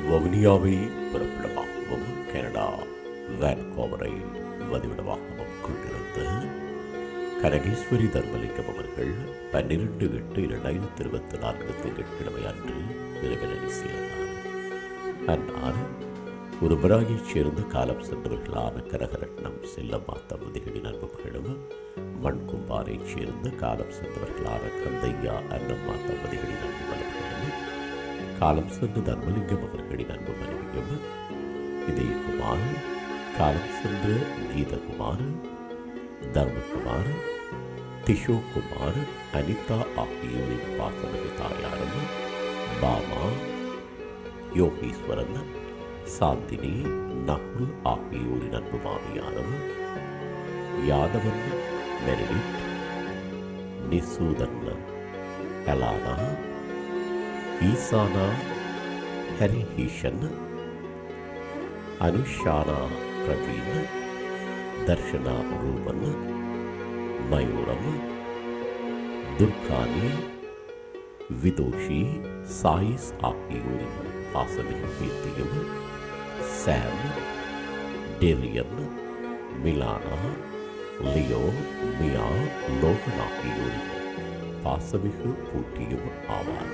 வவுனியாவை பிறப்பிடமாகவும் Canada வேன்கோவரை வதிவிடமாகவும் கொண்டிருந்த கனகேஸ்வரி தர்மலிங்கம் அவர்கள் பன்னிரண்டு எட்டு இரண்டாயிரத்தி இருபத்தி நான்கு திங்கட்கிழமை அன்று இறைவனடி சேர்ந்தார். அன்னார் ஒரு சேர்ந்த காலம் சென்றவர்களான கனகரட்னம் செல்லம்மா தம்பதிகளின் அன்பு மகளும் மண்கும்பாரைச் சேர்ந்த காலம் சென்றவர்களான கந்தையா அன்னம்மா தம்பதிகளின் காலம் சென்று தர்மலிங்கம் அவர்களின் அன்பு மனைவியும் இதயகுமார் காலம் சென்ற கீதகுமார் தர்மகுமார் திஷோகுமார் அனிதா ஆகியோரின் பாசமிகு தாயாரும் பாமா யோகீஸ்வரன் சாந்தினி நகுல் ஆகியோரின் அன்பு மாமியாரும் யாதவன் மெரிடிட் நிசூதன் எலானா ஈசானா ஹரிஹீஷன் அனுஷானா பிரவீன் தர்ஷனா ரூபன் மயூரம் துர்கானி விதோஷி சாயிஸ் ஆகியோரின் பாசமிகு கீர்த்தியும் சாம் டெரியன் மிலானா லியோ மியா லோகன் ஆகியோரின் பாசமிகு பூட்டியும் ஆவார்